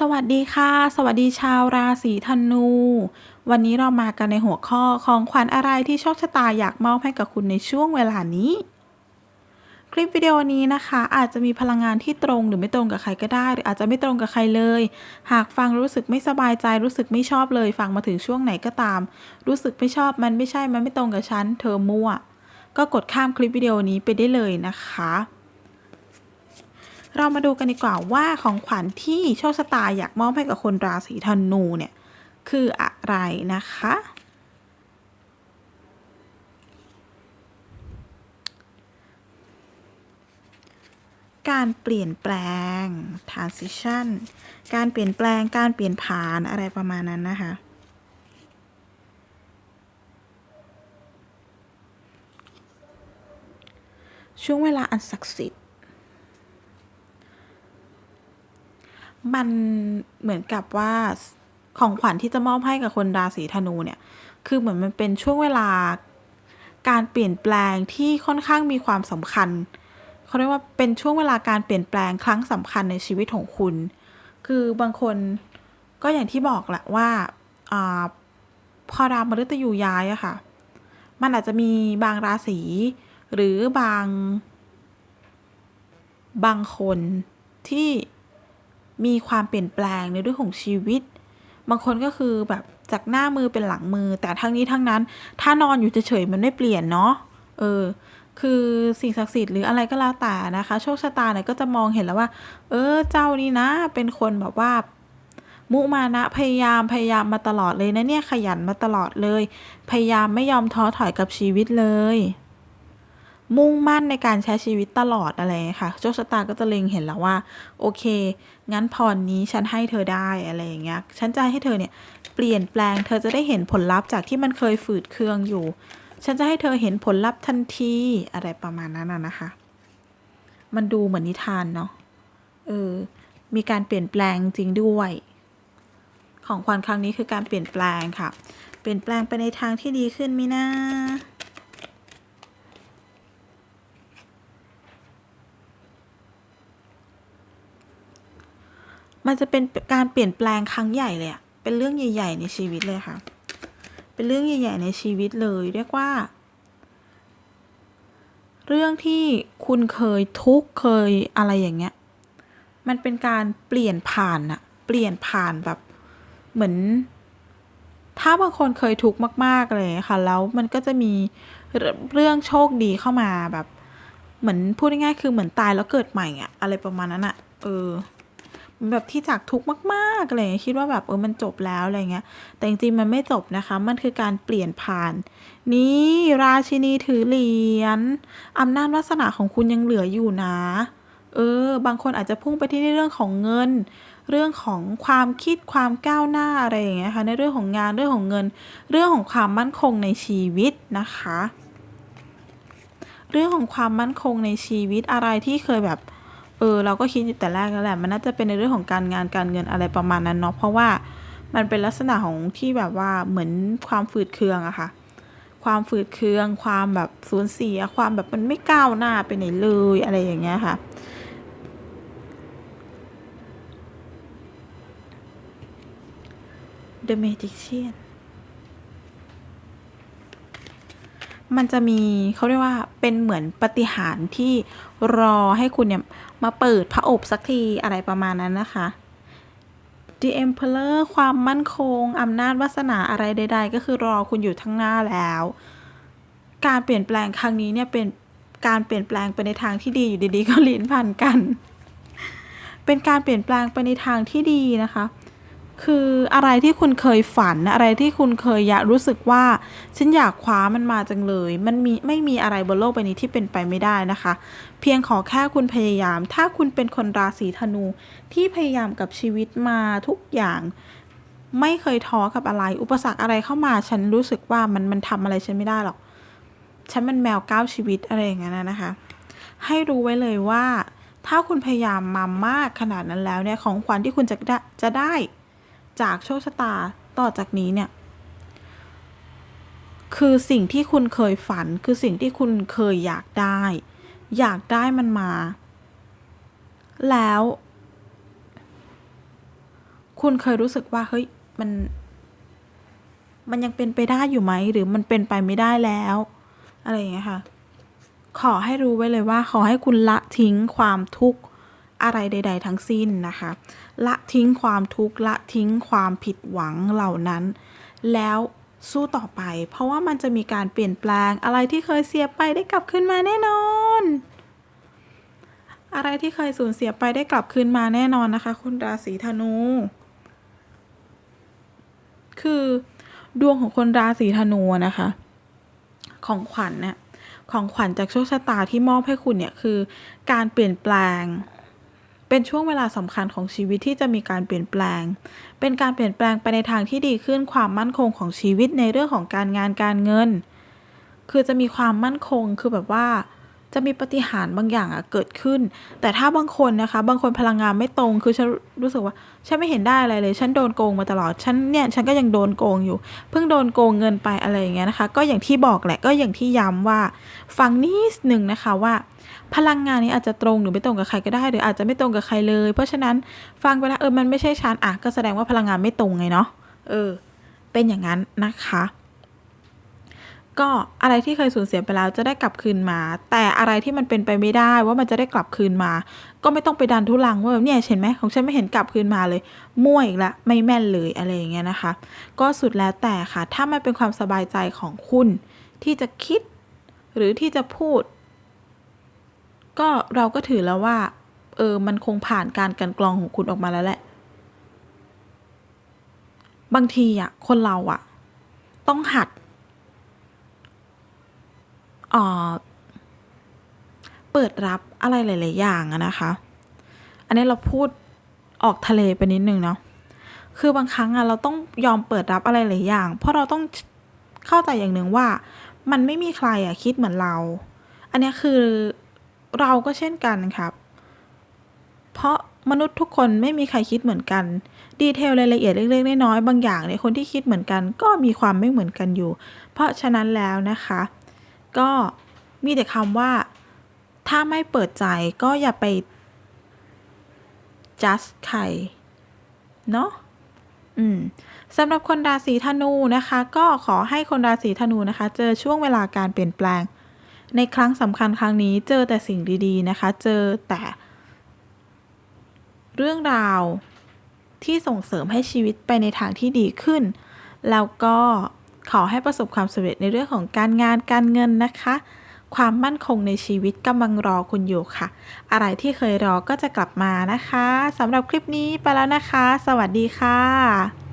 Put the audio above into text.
สวัสดีค่ะ สวัสดีชาวราศีธนู วันนี้เรามากันในหัวข้อของขวัญอะไรที่โชคชะตาอยากมอบให้กับคุณในช่วงเวลานี้ คลิปวิดีโอนี้นะคะ อาจจะมีพลังงานที่ตรงหรือไม่ตรงกับใครก็ได้ หรืออาจจะไม่ตรงกับใครเลย หากฟังรู้สึกไม่สบายใจรู้สึกไม่ชอบเลย ฟังมาถึงช่วงไหนก็ตาม รู้สึกไม่ชอบมันไม่ใช่มันไม่ตรงกับฉันเธอมั่ว ก็กดข้ามคลิปวิดีโอนี้ไปได้เลยนะคะ เรามาดูกันดีกว่าว่าของขวัญที่โชคชะตาอยากมอบให้กับคนราศีธนูเนี่ยคืออะไรนะคะ การเปลี่ยนแปลง transition การเปลี่ยนแปลงการเปลี่ยนผ่านอะไรประมาณนั้นนะคะช่วงเวลาอันศักดิ์สิทธิ์ มันเหมือนกับว่าของขวัญที่จะมอบให้กับคนราศีธนูเนี่ย คือเหมือนมันเป็นช่วงเวลาการเปลี่ยนแปลงที่ค่อนข้างมีความสำคัญ เขาเรียกว่าเป็นช่วงเวลาการเปลี่ยนแปลงครั้งสำคัญในชีวิตของคุณ คือบางคนก็อย่างที่บอกแหละว่าอพอดาวมฤตยูย้ายอะค่ะ มันอาจจะมีบางราศีหรือบาง บางคนที่ มีความเปลี่ยนแปลงในเรื่องของชีวิต บางคนก็คือแบบจากหน้ามือเป็นหลังมือ แต่ทั้งนี้ทั้งนั้น ถ้านอนอยู่เฉยๆมันไม่เปลี่ยนเนาะเออคือสิ่งศักดิ์สิทธิ์หรืออะไรก็แล้วแต่นะคะ โชคชะตาเนี่ยก็จะมองเห็นแล้วว่า เออเจ้านี่นะ เป็นคนแบบว่า มุมานะพยายามพยายามมาตลอดเลยนะเนี่ยขยันมาตลอดเลย พยายามไม่ยอมท้อถอยกับชีวิตเลย มุ่งมั่นในการใช้ชีวิตตลอดอะไรค่ะโชคชะตาก็จะเล็งเห็นแล้วว่า โอเค งั้นพรนี้ฉันให้เธอได้อะไรอย่างเงี้ยฉันจะให้เธอเนี่ยเปลี่ยนแปลง เธอจะได้เห็นผลลัพธ์จากที่มันเคยฝืดเคืองอยู่ ฉันจะให้เธอเห็นผลลัพธ์ทันทีอะไรประมาณนั้นน่ะนะคะ มันดูเหมือนนิทานเนาะเออมีการเปลี่ยนแปลงจริงด้วย ของขวัญครั้งนี้คือการเปลี่ยนแปลงค่ะ เปลี่ยนแปลงไปในทางที่ดีขึ้นมินะ มันจะเป็นการเปลี่ยนแปลงครั้งใหญ่เลยอะเป็นเรื่องใหญ่ ๆ ในชีวิตเลยค่ะ เป็นเรื่องใหญ่ ๆ ในชีวิตเลย เรียกว่า เรื่องที่คุณเคยทุกข์เคยอะไรอย่างเงี้ย มันเป็นการเปลี่ยนผ่านอะเปลี่ยนผ่านแบบเหมือน ถ้าบางคนเคยทุกข์มาก ๆ เลยค่ะ แล้วมันก็จะมีเรื่องโชคดีเข้ามาแบบ เหมือนพูดง่ายๆคือเหมือนตายแล้วเกิดใหม่อะอะไรประมาณนั้นอะเออ แบบที่จากทุกข์มากๆอะไรเงี้ยคิดว่าแบบเออมันจบแล้วอะไรเงี้ย แต่จริงๆมันไม่จบนะคะ มันคือการเปลี่ยนผ่าน นี่ราชินีถือเหรียญอำนาจวาสนาของคุณยังเหลืออยู่นะ เออ บางคนอาจจะพุ่งไปที่ในเรื่องของเงิน เรื่องของความคิดความก้าวหน้าอะไรอย่างเงี้ยค่ะในเรื่องของงานเรื่องของเงิน เรื่องของความมั่นคงในชีวิตนะคะ เรื่องของความมั่นคงในชีวิตอะไรที่เคยแบบ ออเราก็คิดอยู่แต่แรกแล้วแหละ มันน่าจะเป็นในเรื่องของการงานการเงินอะไรประมาณนั้นเนาะเพราะว่ามันเป็นลักษณะของที่แบบว่าเหมือนความฝืดเคืองอะค่ะ ความฝืดเคือง ความแบบสูญเสีย ความแบบมันไม่ก้าวหน้าไปไหนเลยอะไรอย่างเงี้ยค่ะ The Magician มัน มันจะมีเขาเรียกว่าเป็นเหมือนปฏิหารที่รอให้คุณเนี่ย มาเปิดพระอบสักทีอะไรประมาณนั้นนะคะ The Emperor ความมั่นคงอำนาจวาสนาอะไรใด ๆ ก็คือรอคุณอยู่ทั้งหน้าแล้ว การเปลี่ยนแปลงครั้งนี้เนี่ยเป็นการเปลี่ยนแปลงไปในทางที่ดีอยู่ดีๆก็ลิ้นพันกัน เป็นการเปลี่ยนแปลงไปในทางที่ดีนะคะ คืออะไรที่คุณเคยฝันอะไรที่คุณเคยอยากรู้สึกว่าฉันอยากคว้ามันมาจังเลย มันมีไม่มีอะไรบนโลกใบนี้ที่เป็นไปไม่ได้นะคะ เพียงขอแค่คุณพยายาม ถ้าคุณเป็นคนราศีธนูที่พยายามกับชีวิตมาทุกอย่าง ไม่เคยท้อกับอะไร อุปสรรคอะไรเข้ามา ฉันรู้สึกว่ามันมันทำอะไรฉันไม่ได้หรอก ฉันมันแมวก้าวชีวิตอะไรอย่างนั้นนะคะ ให้รู้ไว้เลยว่า ถ้าคุณพยายามมามากขนาดนั้นแล้วเนี่ยของขวัญที่คุณจะได้จะได้ จากโชคชะตาต่อจากนี้เนี่ย คือสิ่งที่คุณเคยฝัน คือสิ่งที่คุณเคยอยากได้ อยากได้มันมา แล้ว คุณเคยรู้สึกว่าเฮ้ยมัน มันยังเป็นไปได้อยู่ไหม หรือมันเป็นไปไม่ได้แล้ว อะไรอย่างเงี้ยค่ะ ขอให้รู้ไว้เลยว่า ขอให้คุณละทิ้งความทุกข์ อะไรใด ๆ ทั้งสิ้นนะคะ ละทิ้งความทุกข์ละทิ้งความผิดหวังเหล่านั้น แล้วสู้ต่อไป เพราะว่ามันจะมีการเปลี่ยนแปลงอะไรที่เคยเสียไปได้กลับคืนมาแน่นอน อะไรที่เคยสูญเสียไปได้กลับคืนมาแน่นอนนะคะ คุณราศีธนู คือดวงของคนราศีธนูนะคะ ของขวัญเนี่ยของขวัญจากโชคชะตาที่มอบให้คุณเนี่ยคือการเปลี่ยนแปลง เป็นช่วงเวลาสำคัญของชีวิตที่จะมีการเปลี่ยนแปลง เป็นการเปลี่ยนแปลงไปในทางที่ดีขึ้นความมั่นคงของชีวิตในเรื่องของการงานการเงิน คือจะมีความมั่นคงคือแบบว่า จะมีปฏิหารบางอย่างอะเกิดขึ้น แต่ถ้าบางคนนะคะ บางคนพลังงานไม่ตรง คือฉันรู้สึกว่า ฉันไม่เห็นได้อะไรเลย ฉันโดนโกงมาตลอด ฉันเนี่ยฉันก็ยังโดนโกงอยู่ เพิ่งโดนโกงเงินไปอะไรอย่างเงี้ยนะคะ ก็อย่างที่บอกแหละ ก็อย่างที่ย้ำว่า ฟังนิดหนึ่งนะคะว่า พลังงานนี้อาจจะตรงหรือไม่ตรงกับใครก็ได้ หรืออาจจะไม่ตรงกับใครเลย เพราะฉะนั้นฟังไปแล้วเออ มันไม่ใช่ฉันอะก็แสดงว่าพลังงานไม่ตรงไงเนาะ เออ เป็นอย่างนั้นนะคะ ก็อะไรที่เคยสูญเสียไปแล้วจะได้กลับคืนมา แต่อะไรที่มันเป็นไปไม่ได้ว่ามันจะได้กลับคืนมา ก็ไม่ต้องไปดันทุลังว่าแบบเนี่ยเห็นไหมของฉันไม่เห็นกลับคืนมาเลยมั่วอีกละไม่แม่นเลยอะไรอย่างเงี้ยนะคะ ก็สุดแล้วแต่ค่ะ ถ้ามันเป็นความสบายใจของคุณ ที่จะคิด หรือที่จะพูด ก็เราก็ถือแล้วว่า เออมันคงผ่านการกันกรองของคุณออกมาแล้วแหละ บางทีอะคนเราอะต้องหัด เปิดรับอะไรหลาย ๆ อย่างอะนะคะ อันนี้เราพูดออกทะเลไปนิดนึงเนาะ คือบางครั้งอะเราต้องยอมเปิดรับอะไรหลายอย่าง เพราะเราต้องเข้าใจอย่างหนึ่งว่า มันไม่มีใครอะคิดเหมือนเรา อันนี้คือเราก็เช่นกันครับ เพราะมนุษย์ทุกคนไม่มีใครคิดเหมือนกัน ดีเทลรายละเอียดเล็กๆน้อยๆบางอย่างเนี่ยคนที่คิดเหมือนกัน ก็มีความไม่เหมือนกันอยู่ เพราะฉะนั้นแล้วนะคะ ก็มีแต่คำว่า ถ้าไม่เปิดใจก็อย่าไป just ใคร เนาะอืมสำหรับคนราศีธนูนะคะ ก็ขอให้คนราศีธนูนะคะ เจอช่วงเวลาการเปลี่ยนแปลง ในครั้งสำคัญครั้งนี้เจอแต่สิ่งดีๆนะคะ เจอแต่ เรื่องราวที่ส่งเสริมให้ชีวิตไปในทางที่ดีขึ้น แล้วก็ ขอให้ประสบความสำเร็จในเรื่องของการงานการเงินนะคะ ความมั่นคงในชีวิตกำลังรอคุณอยู่ค่ะ อะไรที่เคยรอก็จะกลับมานะคะสำหรับคลิปนี้ไปแล้วนะคะ สวัสดีค่ะ